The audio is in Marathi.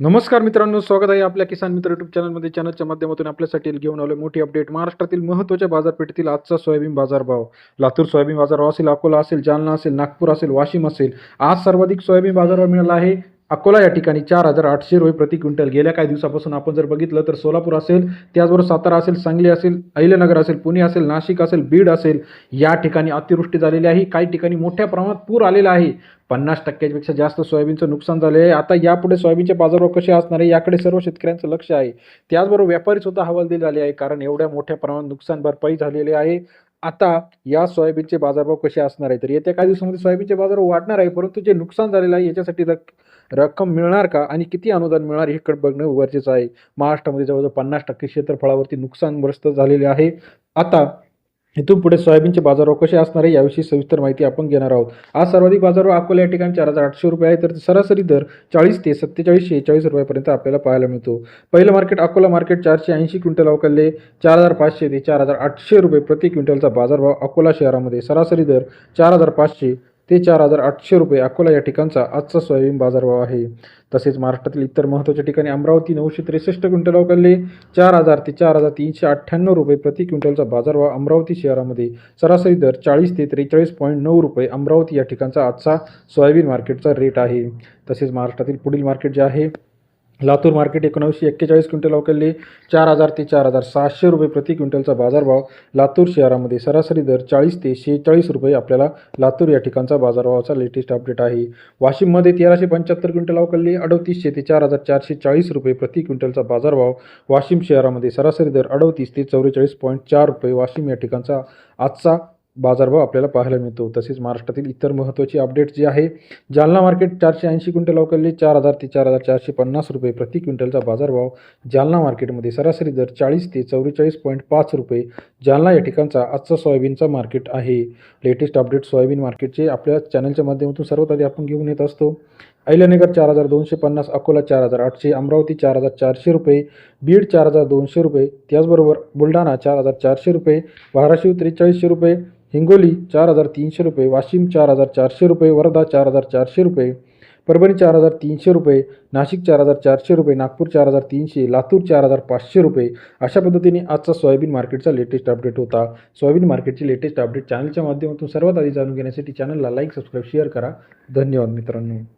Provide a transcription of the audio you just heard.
नमस्कार मित्रांनो स्वागत आहे आपल्या किसान मित्र युट्यूब चॅनलमध्ये चॅनलच्या माध्यमातून आपल्यासाठी घेऊन आलो मोठी अपडेट महाराष्ट्रातील महत्त्वाच्या बाजारपेठेतील आजचा सोयाबीन बाजारभाव. लातूर सोयाबीन बाजारभाव असेल अकोला असेल जालना असेल नागपूर असेल वाशिम असेल. आज सर्वाधिक सोयाबीन बाजारभाव मिळाला आहे. अकोला या ठिकाणी चार हजार आठशे रुपये प्रति क्विंटल. गेल्या काही दिवसापासून आपण जर बघितलं तर सोलापूर असेल त्याचबरोबर सातारा असेल सांगली असेल अहिल्यानगर असेल पुणे असेल नाशिक असेल बीड असेल या ठिकाणी अतिवृष्टी झालेली आहे. काही ठिकाणी मोठ्या प्रमाणात पूर आलेला आहे. पन्नास टक्क्यापेक्षा जास्त सोयाबीनचं नुकसान झाले आहे. आता यापुढे सोयाबीनचे बाजारभाव कसे असणार आहे याकडे सर्व शेतकऱ्यांचं लक्ष आहे. त्याचबरोबर व्यापारी सुद्धा हवालदिल झाले आहे कारण एवढ्या मोठ्या प्रमाणात नुकसान भरपाई झालेली आहे. आता या सोयाबीनचे बाजारभाव कसे असणार आहे तर येत्या काही दिवसामध्ये सोयाबीनचे बाजार वाढणार आहे परंतु जे नुकसान झालेलं आहे याच्यासाठी रक् रक्कम मिळणार का? आणि किती अनुदान मिळणार हे कड बघणं गरजेचं आहे. महाराष्ट्रामध्ये जवळजवळ पन्नास टक्के क्षेत्रफळावरती नुकसानग्रस्त झालेले आहे. आता इथून पुढे सोयाबीनचे बाजारभाव कसे असणार आहे याविषयी सविस्तर माहिती आपण घेणार आहोत. आज सर्वाधिक बाजारभाव अकोला या ठिकाणी चार हजार आठशे रुपये आहे तर सरासरी दर चाळीस ते सत्तेचाळीस शेहेचाळीस रुपयापर्यंत आपल्याला पाहायला मिळतो. पहिलं मार्केट अकोला मार्केट चारशे ऐंशी क्विंटल अवकलले चार हजार पाचशे ते चार हजार आठशे रुपये प्रति क्विंटलचा बाजारभाव अकोला शहरामध्ये सरासरी दर चार हजार पाचशे ते चार हजार आठशे रुपये अकोला या ठिकाणचा आजचा सोयाबीन बाजारभाव आहे. तसेच महाराष्ट्रातील इतर महत्त्वाच्या ठिकाणी अमरावती नऊशे त्रेसष्ट क्विंटल अवकलले चार हजार ते चार हजार तीनशे अठ्ठ्याण्णव रुपये प्रति क्विंटलचा बाजारभाव अमरावती शहरामध्ये. सरासरी दर चाळीस ते त्रेचाळीस पॉईंट नऊ रुपये अमरावती या ठिकाणचा आजचा सोयाबीन मार्केटचा रेट आहे. तसेच महाराष्ट्रातील पुढील मार्केट जे आहे लातूर मार्केट एकोणावीसशे एक्केचाळीस क्विंटल अवकलले चार हजार ते चार हजार सहाशे रुपये प्रति क्विंटलचा बाजारभाव लातूर शहरामध्ये सरासरी दर चाळीस ते शेहेचाळीस रुपये आपल्याला लातूर या ठिकाणचा बाजारभावाचा लेटेस्ट अपडेट आहे. वाशिममध्ये तेराशे पंच्याहत्तर क्विंटल अवकलले अडतीसशे ते चार हजार चारशे चाळीस रुपये प्रति क्विंटलचा बाजारभाव वाशिम शहरामध्ये सरासरी दर अडतीस ते चौवेचाळीस पॉईंट चार रुपये वाशिम या ठिकाणचा आजचा बाजारभाव आपल्याला पाहायला मिळतो. तसेच महाराष्ट्रातील इतर महत्त्वाची अपडेट जी आहे जालना मार्केट चारशे ऐंशी क्विंटल अवकलले चार हजार ते चार हजार चारशे पन्नास रुपये प्रति क्विंटलचा बाजारभाव. जालना मार्केटमध्ये सरासरी दर चाळीस ते चौवेचाळीस पॉईंट पाच रुपये. जालना या ठिकाणचा आजचा सोयाबीनचा मार्केट आहे. लेटेस्ट अपडेट सोयाबीन मार्केटचे आपल्या चॅनलच्या माध्यमातून सर्वात आधी आपण घेऊन येत असतो. अहिल्यानगर चार हजार दोनशे पन्नास अकोला चार हजार आठशे अमरावती चार हजार चारशे रुपये बीड चार हजार दोनशे रुपये त्याचबरोबर बुलढाणा चार हजार चारशे रुपये धाराशिव त्रेचाळीसशे रुपये हिंगोली चार हजार तीनशे रुपये वाशिम चार हजार चारशे रुपये वर्धा चार हजार चारशे रुपये परभणी चार हजार तीनशे रुपये नाशिक चार हजार चारशे रुपये नागपूर चार हजार तीनशे लातूर चार हजार पाचशे रुपये अशा पद्धतीने आजचा सोयाबीन मार्केटचा लेटेस्ट अपडेट होता सोयाबीन मार्केटची लेटेस्ट अपडेट चॅनलच्या माध्यमातून सर्वात आधी जाणून घेण्यासाठी चॅनलला लाईक सबस्क्राईब शेअर करा धन्यवाद मित्रांनो